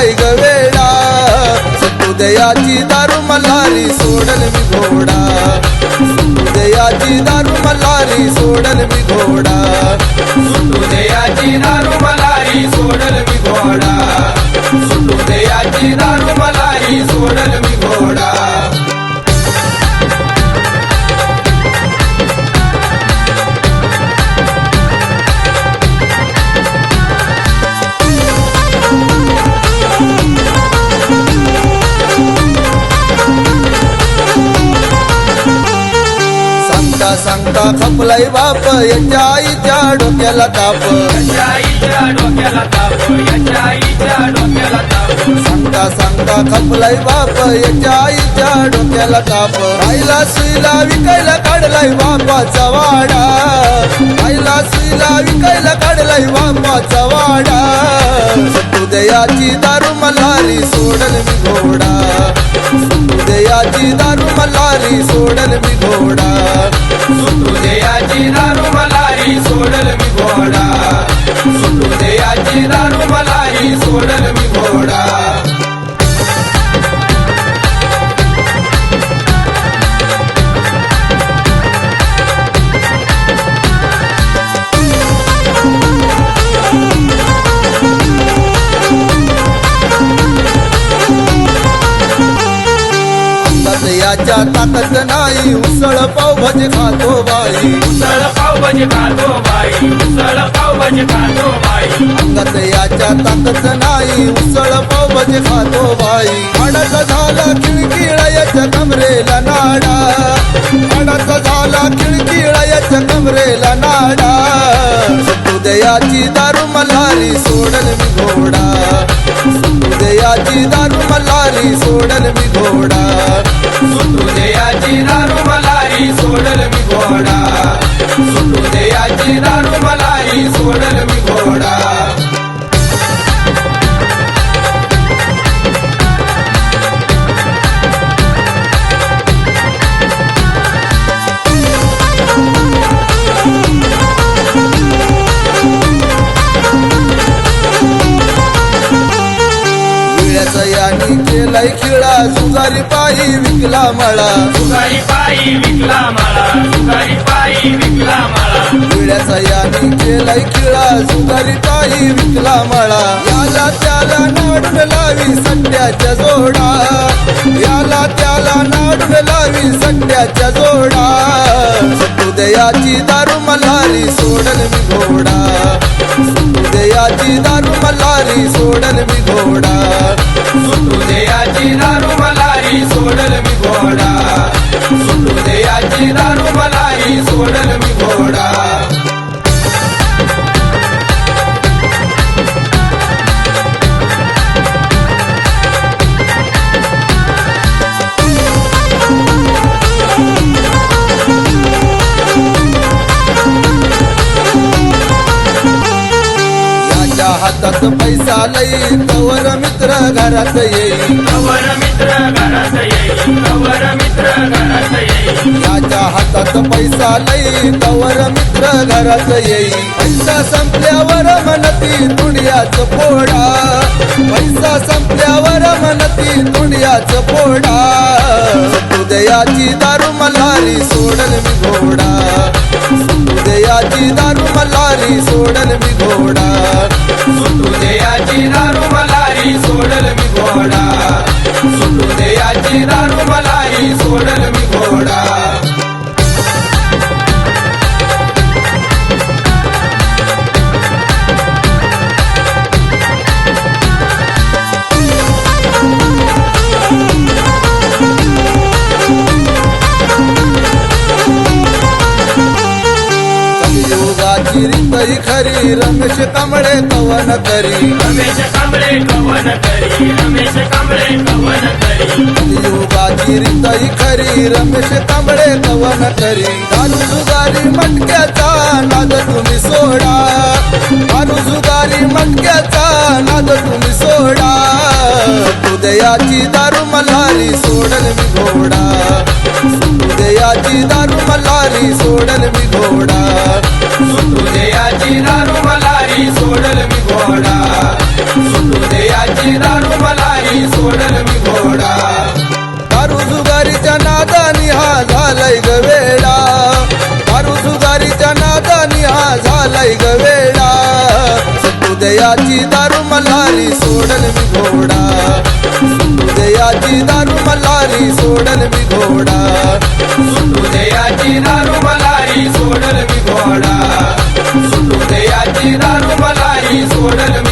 नाही ग वेळा समुदयाची दारू मल्हारी सोडल मी घोडा. समुदयाची दारू मल्हारी सोडल मी घोडा. समुदयाची दारू मल्हारी सोडल मी घोडा. सांगता खपलाय बाप याच्या आईच्या डोक्याला ताप. सांगता सांगता खपलाय बाप याच्या आईच्या डोक्याला ताप. आईला सुईला विकायला काढलाय बापाचा वाडा. आईला सुईला विकायला काढलाय बापाचा वाडा. उदयाची दारू मल्हारी सोडल मी घोडा. उदयाची दारू मल्हारी सोडल मी घोडा. सुटू दयाची दारू मलारी सोडल मी घोडा. सुटू दयाची दारू मलारी सोडल मी घोडा. अंगात याच्या ताकद नाही. उसळ पाव भजे खातो बाई. उसळ पाव भजे खातो बाई. उसळ पाव भजे खातो बाई. अंगात याच्या ताकद नाही. उसळ पाव भजे खातो बाई. हाडाचा झाला खिळकिळा याच्या कमरेला नाडा. हाडाचा झाला खिळकिळा याच्या कमरेला नाडा. उदयाची दारू मल्हारी सोडल मी घोडा. उदयाची दारू मल्हारी सोडल मी घोडा. सुटू दयाची दारू मलारी सोडल मी घोडा. सुटू दयाची दारू मलारी सोडल मी घोडा. केलाय खिळा जुगारी पायी विकला मळा. सुगारी पायी विकला मला सुगारी पायी विकला मला विळ्याचा यानी केलाय खिळा जुगारी पायी विकला मळा. याला त्याला नाडून लावी सट्ट्याच्या जोडा. याला त्याला नाडून लावी सट्ट्याच्या जोडा. उदयाची दारू मल्हारी सोडल मी घोडा. उदयाची दारू मल्हारी सोडल मी घोडा. हातात पैसा लई कवर मित्र घरात येईल. कवर मित्र घरात येईल कवर मित्र घरात येईल. याच्या हातात पैसा लई कवर मित्र घरात येईल. पैसा संपल्यावर म्हणती दुनियाच पोडा पैसा संपल्यावर म्हणती दुनियाच पोडा उदयाची दारू मल्हारी सोडल मी घोडा. उदयाची दारू मल्हारी सोडल मी घोडा. सुटू दारू मलारी सोडल मी घोडा सुटू दयाची दारू मलारी सोडल मी रीतही खरी रमेश कमळे कवन करी. रमेश कांबळे कवन करी रमेश कांबळे कवन करी. खरी रमेश कमळे कवन करी. दारू जुगारी मटक्याचा नाद तुम्ही सोडा. दारू जुगारी मटक्याचा नाद तुम्ही सोडा. उदयाची दारू मल्हारी सोडल मी घोडा. उदयाची दारू मल्हारी सोडल मी घोडा. दयाची दारू मल्हारी सोडल मी घोडा. दयाची दारू मल्हारी सोडल मी घोडा. दयाची दारू मल्हारी सोडल मी घोडा. दयाची दारू मल्हारी सोडल मी